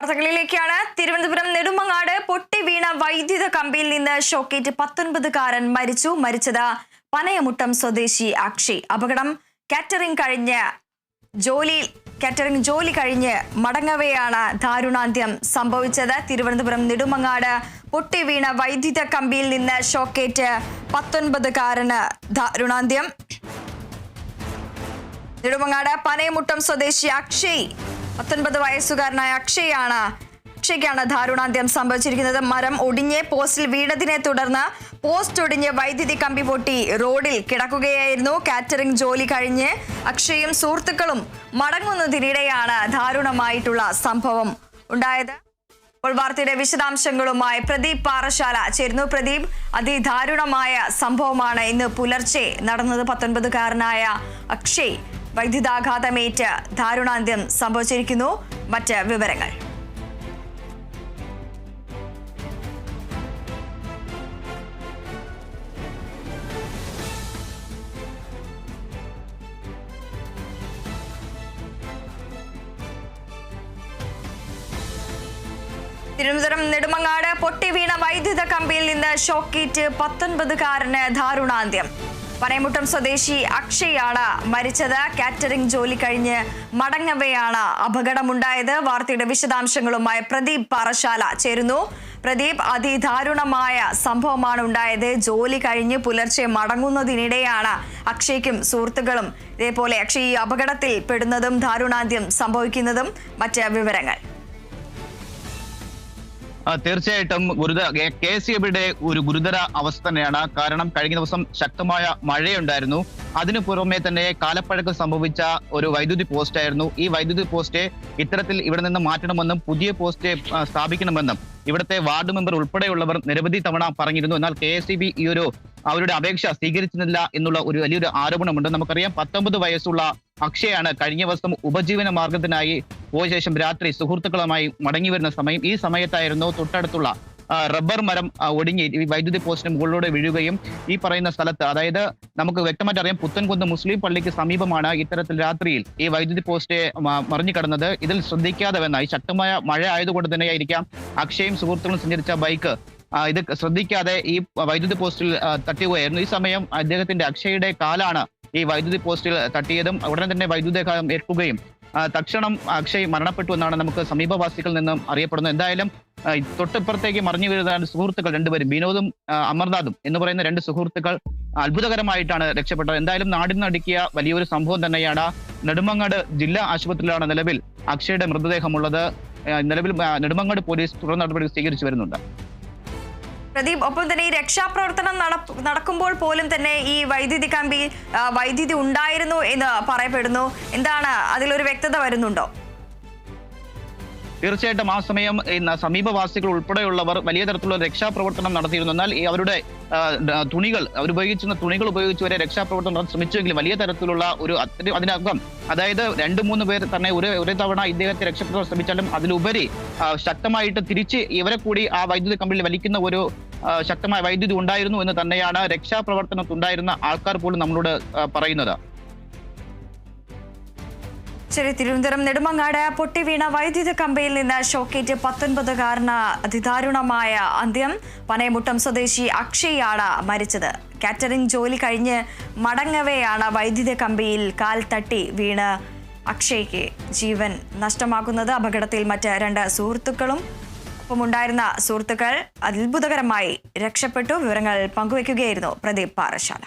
വാർത്തകളിലേക്കാണ് തിരുവനന്തപുരം നെടുമങ്ങാട് പൊട്ടി വീണ വൈദ്യുത കമ്പിയിൽ നിന്ന് ഷോക്കേറ്റ് പത്തൊൻപതുകാരൻ മരിച്ചു. മരിച്ചത് പനയമുട്ടം സ്വദേശി അക്ഷയ് അപകടം കാറ്ററിംഗ് കഴിഞ്ഞ് ജോലി കാറ്ററിംഗ് ജോലി കഴിഞ്ഞ് മടങ്ങവെയാണ് ദാരുണാന്ത്യം സംഭവിച്ചത്. തിരുവനന്തപുരം നെടുമങ്ങാട് പൊട്ടി വീണ വൈദ്യുത കമ്പിയിൽ നിന്ന് ഷോക്കേറ്റ് പത്തൊൻപതുകാരന് ദാരുണാന്ത്യം. നെടുമങ്ങാട് പനയമുട്ടം സ്വദേശി അക്ഷയ് പത്തൊൻപത് വയസ്സുകാരനായ അക്ഷയാണ്. അക്ഷയ്ക്കാണ് ദാരുണാന്ത്യം സംഭവിച്ചിരിക്കുന്നത്. മരം ഒടിഞ്ഞ് പോസ്റ്റിൽ വീണതിനെ തുടർന്ന് പോസ്റ്റ് ഒടിഞ്ഞ് വൈദ്യുതി കമ്പി പൊട്ടി റോഡിൽ കിടക്കുകയായിരുന്നു. കാറ്ററിംഗ് ജോലി കഴിഞ്ഞ് അക്ഷയും സുഹൃത്തുക്കളും മടങ്ങുന്നതിനിടെയാണ് ദാരുണമായിട്ടുള്ള സംഭവം ഉണ്ടായത്. ഇപ്പോൾ വാർത്തയുടെ വിശദാംശങ്ങളുമായി പ്രദീപ് പാറശാല ചേരുന്നു. പ്രദീപ് അതിദാരുണമായ സംഭവമാണ് ഇന്ന് പുലർച്ചെ നടന്നത്. പത്തൊൻപതുകാരനായ അക്ഷയ് വൈദ്യുതാഘാതമേറ്റ് ദാരുണാന്ത്യം സംഭവിച്ചിരിക്കുന്നു. മറ്റ് വിവരങ്ങൾ. തിരുവനന്തപുരം നെടുമങ്ങാട് പൊട്ടിവീണ വൈദ്യുത കമ്പിയിൽ നിന്ന് ഷോക്കേറ്റ് പത്തൊൻപതുകാരന് ദാരുണാന്ത്യം പനയമുട്ടം സ്വദേശി അക്ഷയാണ് മരിച്ചത്. കാറ്ററിംഗ് ജോലി കഴിഞ്ഞ് മടങ്ങവെയാണ് അപകടമുണ്ടായത്. വാർത്തയുടെ വിശദാംശങ്ങളുമായി പ്രദീപ് പാറശാല ചേരുന്നു. പ്രദീപ് അതിദാരുണമായ സംഭവമാണ് ഉണ്ടായത്. ജോലി കഴിഞ്ഞ് പുലർച്ചെ മടങ്ങുന്നതിനിടെയാണ് അക്ഷയ്ക്കും സുഹൃത്തുക്കളും ഇതേപോലെ അക്ഷയ് ഈ അപകടത്തിൽ പെടുന്നതും ദാരുണാന്ത്യം സംഭവിക്കുന്നതും. മറ്റ് വിവരങ്ങൾ. തീർച്ചയായിട്ടും ഗുരുതര കെ സി എബിയുടെ ഒരു ഗുരുതര അവസ്ഥ തന്നെയാണ്. കാരണം കഴിഞ്ഞ ദിവസം ശക്തമായ മഴയുണ്ടായിരുന്നു. അതിനു പുറമെ തന്നെ കാലപ്പഴക്കം സംഭവിച്ച ഒരു വൈദ്യുതി പോസ്റ്റ് ആയിരുന്നു ഈ വൈദ്യുതി പോസ്റ്റ് ഇത്തരത്തിൽ ഇവിടെ നിന്ന് മാറ്റണമെന്നും പുതിയ പോസ്റ്റ് സ്ഥാപിക്കണമെന്നും ഇവിടുത്തെ വാർഡ് മെമ്പർ ഉൾപ്പെടെയുള്ളവർ നിരവധി തവണ പറഞ്ഞിരുന്നു. എന്നാൽ കെ എസ് ഈ ഒരു അവരുടെ അപേക്ഷ സ്വീകരിച്ചിരുന്നില്ല എന്നുള്ള ഒരു വലിയൊരു ആരോപണമുണ്ട്. നമുക്കറിയാം പത്തൊമ്പത് വയസ്സുള്ള അക്ഷയാണ് കഴിഞ്ഞ വർഷം ഉപജീവന മാർഗത്തിനായി ശേഷം രാത്രി സുഹൃത്തുക്കളുമായി മടങ്ങി വരുന്ന സമയം. ഈ സമയത്തായിരുന്നു തൊട്ടടുത്തുള്ള റബ്ബർ മരം ഒടിഞ്ഞ് വൈദ്യുതി പോസ്റ്റിന് മുകളിലൂടെ വീഴുകയും ഈ പറയുന്ന സ്ഥലത്ത് അതായത് നമുക്ക് വ്യക്തമായിട്ട് അറിയാം പുത്തൻകുന്ന് മുസ്ലിം പള്ളിക്ക് സമീപമാണ് ഇത്തരത്തിൽ രാത്രിയിൽ ഈ വൈദ്യുതി പോസ്റ്റ് മറിഞ്ഞു കടന്നത്. ഇതിൽ ശ്രദ്ധിക്കാതെ വന്ന ഈ ശക്തമായ മഴ ആയതുകൊണ്ട് തന്നെയായിരിക്കാം അക്ഷയും സുഹൃത്തുക്കളും സഞ്ചരിച്ച ബൈക്ക് ഇത് ശ്രദ്ധിക്കാതെ ഈ വൈദ്യുതി പോസ്റ്റിൽ തട്ടുകയായിരുന്നു ഈ സമയം അദ്ദേഹത്തിന്റെ അക്ഷയുടെ കാലാണ് ഈ വൈദ്യുതി പോസ്റ്റിൽ തട്ടിയതും ഉടനെ തന്നെ വൈദ്യുതി ഏൽക്കുകയും തക്ഷണം അക്ഷയ് മരണപ്പെട്ടു എന്നാണ് നമുക്ക് സമീപവാസികളിൽ നിന്നും അറിയപ്പെടുന്നത്. എന്തായാലും തൊട്ടിപ്പുറത്തേക്ക് മറിഞ്ഞു വീഴുന്ന സുഹൃത്തുക്കൾ രണ്ടുപേരും വിനോദും അമർനാഥും എന്ന് പറയുന്ന രണ്ട് സുഹൃത്തുക്കൾ അത്ഭുതകരമായിട്ടാണ് രക്ഷപ്പെട്ടത്. എന്തായാലും നാടിന് നടുക്കിയ വലിയൊരു സംഭവം തന്നെയാണ് നെടുമങ്ങാട് ജില്ലാ ആശുപത്രിയിലാണ് നിലവിൽ അക്ഷയുടെ മൃതദേഹമുള്ളത്. നിലവിൽ നെടുമങ്ങാട് പോലീസ് തുടർ നടപടി സ്വീകരിച്ചു വരുന്നുണ്ട്. പ്രദീപ് ഒപ്പം തന്നെ ഈ രക്ഷാപ്രവർത്തനം നടക്കുമ്പോൾ പോലും തന്നെ ഈ വൈദ്യുതി കമ്പി വൈദ്യുതി ഉണ്ടായിരുന്നു എന്ന് പറയപ്പെടുന്നു. എന്താണ് അതിലൊരു വ്യക്തത വരുന്നുണ്ടോ? തീർച്ചയായിട്ടും ആ സമയം സമീപവാസികൾ ഉൾപ്പെടെയുള്ളവർ വലിയ തരത്തിലുള്ള രക്ഷാപ്രവർത്തനം നടത്തിയിരുന്നു. എന്നാൽ അവരുടെ തുണികൾ അവർ ഉപയോഗിച്ചിരുന്ന തുണികൾ ഉപയോഗിച്ച് വരെ രക്ഷാപ്രവർത്തനം നടത്താൻ ശ്രമിച്ചുവെങ്കിലും വലിയ തരത്തിലുള്ള ഒരു അതിനകം അതായത് രണ്ട് മൂന്ന് പേർ തന്നെ ഒരു ഒരു തവണ ഇദ്ദേഹത്തെ രക്ഷപ്പെടുത്താൻ ശ്രമിച്ചാലും അതിലുപരി ശക്തമായിട്ട് തിരിച്ച് ഇവരെ കൂടി ആ വൈദ്യുതി കമ്പിയിൽ വലിക്കുന്ന ഒരു ശക്തമായ വൈദ്യുതി ഉണ്ടായിരുന്നു എന്ന് തന്നെയാണ് രക്ഷാപ്രവർത്തനത്തുണ്ടായിരുന്ന ആൾക്കാർ പോലും നമ്മളോട് പറയുന്നത്. ശരി തിരുവനന്തപുരം നെടുമങ്ങാട് പൊട്ടി വീണ വൈദ്യുത കമ്പിയിൽ നിന്ന് ഷോക്കേറ്റ് പത്തൊൻപതുകാരന് അതിദാരുണമായ അന്ത്യം. പനയമുട്ടം സ്വദേശി അക്ഷയാണ് മരിച്ചത്. കാറ്ററിംഗ് ജോലി കഴിഞ്ഞ് മടങ്ങവെയാണ് വൈദ്യുത കമ്പിയിൽ കാൽ തട്ടി വീണ് അക്ഷയ്ക്ക് ജീവൻ നഷ്ടമാകുന്നത്. അപകടത്തിൽ മറ്റ് രണ്ട് സുഹൃത്തുക്കളും ഒപ്പമുണ്ടായിരുന്ന സുഹൃത്തുക്കൾ അത്ഭുതകരമായി രക്ഷപ്പെട്ടു. വിവരങ്ങൾ പങ്കുവയ്ക്കുകയായിരുന്നു പ്രദീപ് പാറശാല